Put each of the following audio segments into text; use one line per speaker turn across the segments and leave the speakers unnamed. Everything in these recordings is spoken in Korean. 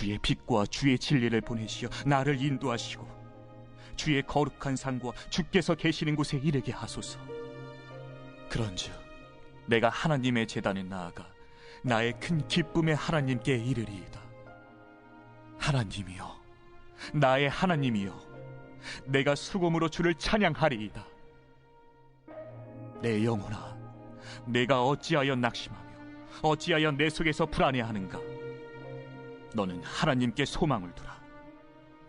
주의 빛과 주의 진리를 보내시어 나를 인도하시고 주의 거룩한 산과 주께서 계시는 곳에 이르게 하소서. 그런즉 내가 하나님의 제단에 나아가 나의 큰 기쁨의 하나님께 이르리이다. 하나님이여, 나의 하나님이여, 내가 수금으로 주를 찬양하리이다. 내 영혼아, 내가 어찌하여 낙심하며 어찌하여 내 속에서 불안해하는가? 너는 하나님께 소망을 두라.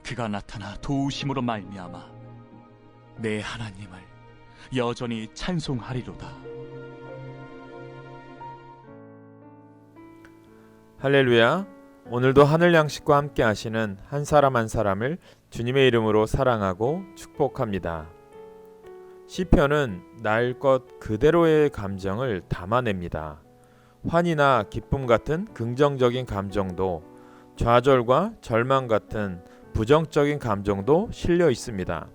그가 나타나 도우심으로 말미암아 내 하나님을 여전히 찬송하리로다.
할렐루야. 오늘도 하늘 양식과 함께 하시는 한 사람 한 사람을 주님의 이름으로 사랑하고 축복합니다. 시편은 날것 그대로의 감정을 담아냅니다. 환희나 기쁨 같은 긍정적인 감정도 좌절과 절망 같은 부정적인 감정도 실려 있습니다.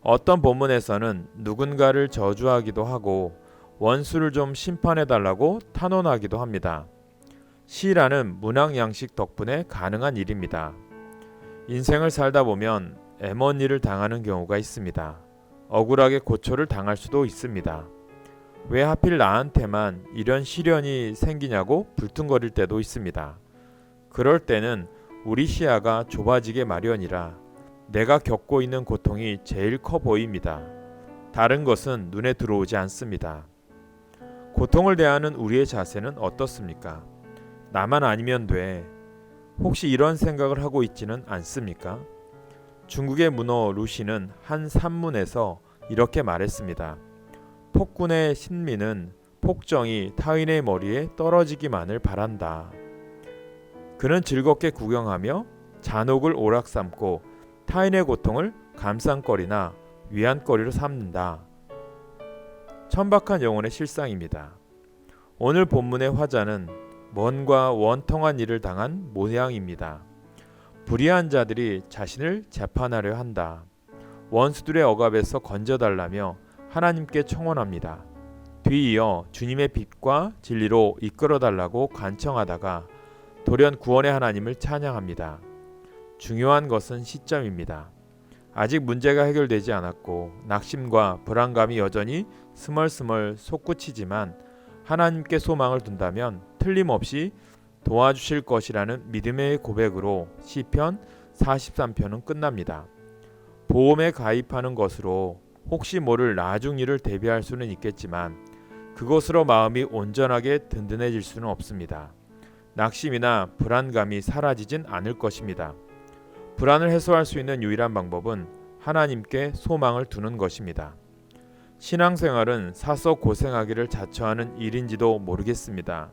어떤 본문에서는 누군가를 저주하기도 하고 원수를 좀 심판해 달라고 탄원하기도 합니다. 시라는 문학 양식 덕분에 가능한 일입니다. 인생을 살다 보면 일을 당하는 경우가 있습니다. 억울하게 고초를 당할 수도 있습니다. 왜 하필 나한테만 이런 시련이 생기냐고 불퉁거릴 때도 있습니다. 그럴 때는 우리 시야가 좁아지게 마련이라 내가 겪고 있는 고통이 제일 커 보입니다. 다른 것은 눈에 들어오지 않습니다. 고통을 대하는 우리의 자세는 어떻습니까? 나만 아니면 돼. 혹시 이런 생각을 하고 있지는 않습니까? 중국의 문어 루시는 한 산문에서 이렇게 말했습니다. 폭군의 신민은 폭정이 타인의 머리에 떨어지기만을 바란다. 그는 즐겁게 구경하며 잔혹을 오락 삼고 타인의 고통을 감상거리나 위안거리로 삼는다. 천박한 영혼의 실상입니다. 오늘 본문의 화자는 먼과 원통한 일을 당한 모양입니다. 불의한 자들이 자신을 재판하려 한다. 원수들의 억압에서 건져달라며 하나님께 청원합니다. 뒤이어 주님의 빛과 진리로 이끌어달라고 간청하다가 돌연 구원의 하나님을 찬양합니다. 중요한 것은 시점입니다. 아직 문제가 해결되지 않았고 낙심과 불안감이 여전히 스멀스멀 솟구치지만 하나님께 소망을 둔다면 틀림없이 도와주실 것이라는 믿음의 고백으로 시편 43편은 끝납니다. 보험에 가입하는 것으로 혹시 모를 나중 일을 대비할 수는 있겠지만 그것으로 마음이 온전하게 든든해질 수는 없습니다. 낙심이나 불안감이 사라지진 않을 것입니다. 불안을 해소할 수 있는 유일한 방법은 하나님께 소망을 두는 것입니다. 신앙생활은 사서 고생하기를 자처하는 일인지도 모르겠습니다.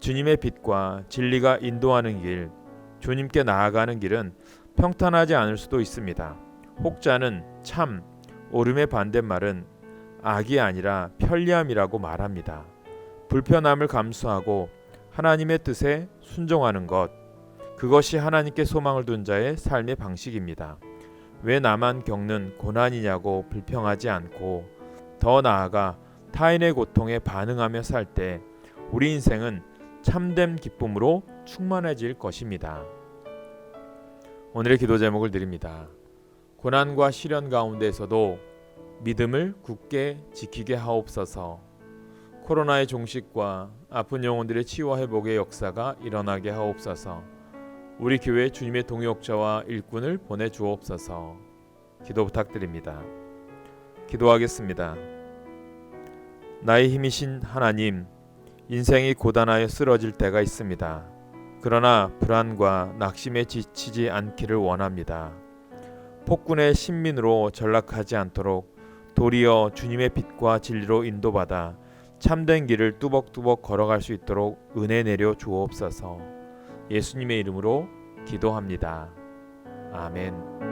주님의 빛과 진리가 인도하는 길, 주님께 나아가는 길은 평탄하지 않을 수도 있습니다. 혹자는 참, 옳음의 반대말은 악이 아니라 편리함이라고 말합니다. 불편함을 감수하고 하나님의 뜻에 순종하는 것, 그것이 하나님께 소망을 둔 자의 삶의 방식입니다. 왜 나만 겪는 고난이냐고 불평하지 않고 더 나아가 타인의 고통에 반응하며 살 때 우리 인생은 참된 기쁨으로 충만해질 것입니다. 오늘의 기도 제목을 드립니다. 고난과 시련 가운데에서도 믿음을 굳게 지키게 하옵소서. 코로나의 종식과 아픈 영혼들의 치유와 회복의 역사가 일어나게 하옵소서. 우리 교회 주님의 동역자와 일꾼을 보내 주옵소서. 기도 부탁드립니다. 기도하겠습니다. 나의 힘이신 하나님, 인생이 고단하여 쓰러질 때가 있습니다. 그러나 불안과 낙심에 지치지 않기를 원합니다. 폭군의 신민으로 전락하지 않도록 도리어 주님의 빛과 진리로 인도받아 참된 길을 뚜벅뚜벅 걸어갈 수 있도록 은혜 내려 주옵소서. 예수님의 이름으로 기도합니다. 아멘.